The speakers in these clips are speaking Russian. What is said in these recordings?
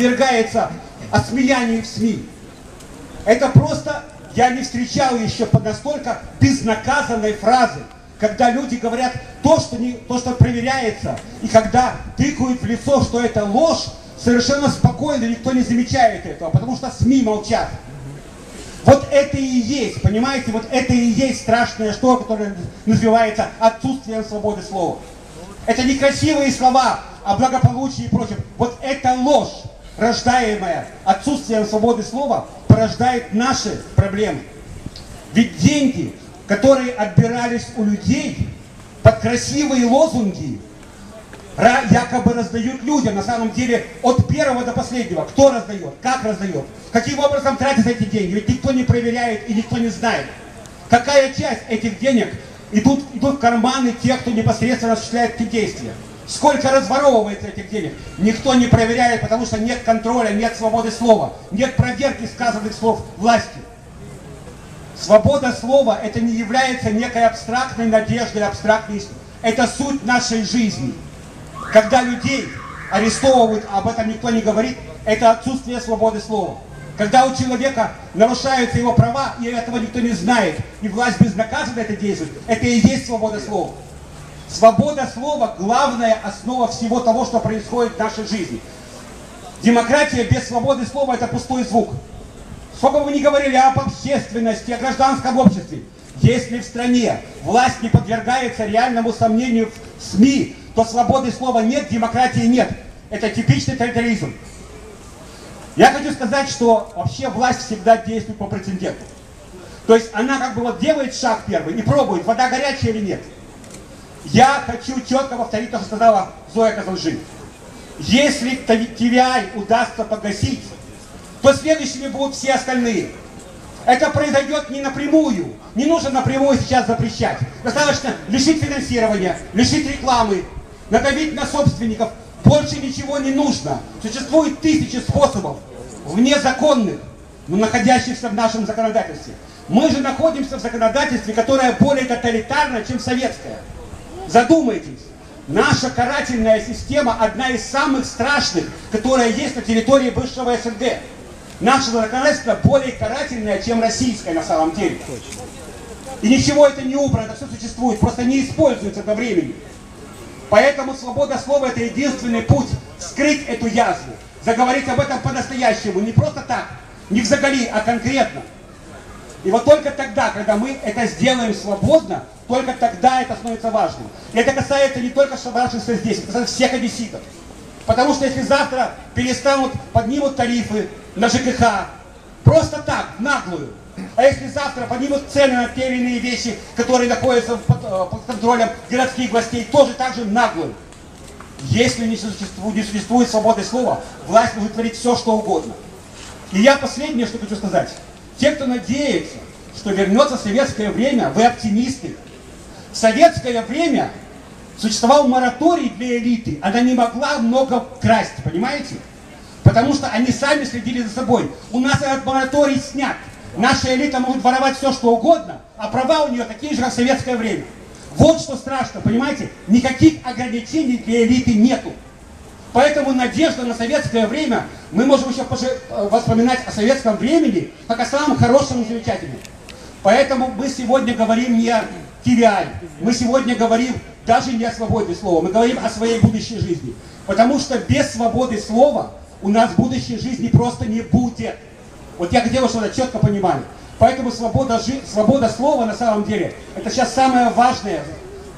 подвергается осмеянию в СМИ. Это просто, я не встречал еще под настолько безнаказанной фразы, когда люди говорят то, что, не, то, что проверяется, и когда тыкают в лицо, что это ложь, совершенно спокойно, никто не замечает этого, потому что СМИ молчат. Вот это и есть, понимаете, вот это и есть страшное что, которое называется отсутствием свободы слова. Это некрасивые слова о благополучии и прочем. Вот эта ложь, рождаемая отсутствием свободы слова, порождает наши проблемы. Ведь деньги, которые отбирались у людей под красивые лозунги, якобы раздают людям, на самом деле от первого до последнего. Кто раздает, как раздает, каким образом тратятся эти деньги. Ведь никто не проверяет и никто не знает. Какая часть этих денег идут, идут в карманы тех, кто непосредственно осуществляет эти действия. Сколько разворовывается этих денег, никто не проверяет, потому что нет контроля, нет свободы слова, нет проверки сказанных слов власти. Свобода слова это не является некой абстрактной надеждой, абстрактной Это суть нашей жизни. Когда людей арестовывают, об этом никто не говорит, это отсутствие свободы слова. Когда у человека нарушаются его права, и этого никто не знает, и власть безнаказанно это действует, это и есть свобода слова. Свобода слова – главная основа всего того, что происходит в нашей жизни. Демократия без свободы слова – это пустой звук. Сколько бы вы ни говорили об общественности, о гражданском обществе, если в стране власть не подвергается реальному сомнению в СМИ, то свободы слова нет, демократии нет. Это типичный тоталитаризм. Я хочу сказать, что вообще власть всегда действует по прецеденту. То есть она как бы вот делает шаг первый и пробует, вода горячая или нет. Я хочу четко повторить то, что сказала Зоя Казанжи. Если TVI удастся погасить, то следующими будут все остальные. Это произойдет не напрямую. Не нужно напрямую сейчас запрещать. Достаточно лишить финансирования, лишить рекламы, надавить на собственников. Больше ничего не нужно. Существует тысячи способов, вне законных, но находящихся в нашем законодательстве. Мы же находимся в законодательстве, которое более тоталитарно, чем советское. Задумайтесь. Наша карательная система одна из самых страшных, которая есть на территории бывшего СНГ. Наше законодательство более карательное, чем российское на самом деле. И ничего это не убрано, это все существует, просто не используется до времени. Поэтому свобода слова это единственный путь скрыть эту язву, заговорить об этом по-настоящему, не просто так, не в заголи, а конкретно. И вот только тогда, когда мы это сделаем свободно, только тогда это становится важным. И это касается не только собравшихся здесь, это касается всех одесситов. Потому что если завтра перестанут, поднимут тарифы на ЖКХ, просто так, наглую, а если завтра поднимут цены на те или иные вещи, которые находятся под, э, под контролем городских властей, тоже так же наглую. Если не существует, не существует свободы слова, власть может творить все, что угодно. И я последнее, что хочу сказать. Те, кто надеется, что вернется советское время, вы оптимисты. В советское время существовал мораторий для элиты. Она не могла много красть, понимаете? Потому что они сами следили за собой. У нас этот мораторий снят. Наша элита может воровать все, что угодно, а права у нее такие же, как в советское время. Вот что страшно, понимаете? Никаких ограничений для элиты нету. Поэтому надежда на советское время, мы можем еще э, воспоминать о советском времени, как о самом хорошем и замечательном. Поэтому мы сегодня говорим не о TVI, мы сегодня говорим даже не о свободе слова, мы говорим о своей будущей жизни. Потому что без свободы слова у нас будущей жизни просто не будет. Вот я хотел, чтобы это четко понимали. Поэтому свобода, свобода слова на самом деле, это сейчас самая важная,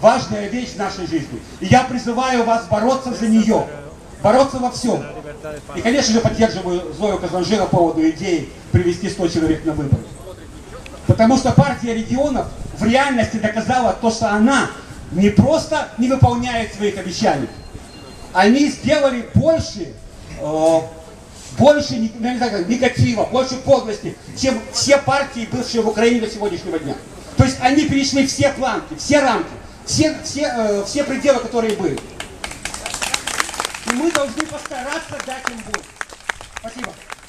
важная вещь в нашей жизни. И я призываю вас бороться за нее бороться во всем. И, конечно же, поддерживаю Зою Казанжи по поводу идеи привести 100 человек на выборы. Потому что партия регионов в реальности доказала то, что она не просто не выполняет своих обещаний, они сделали больше, э, больше ну, не знаю, негатива, больше подлости, чем все партии, бывшие в Украине до сегодняшнего дня. То есть они перешли все планки, все рамки, все, все, э, все пределы, которые были. И мы должны постараться дать им бой. Спасибо.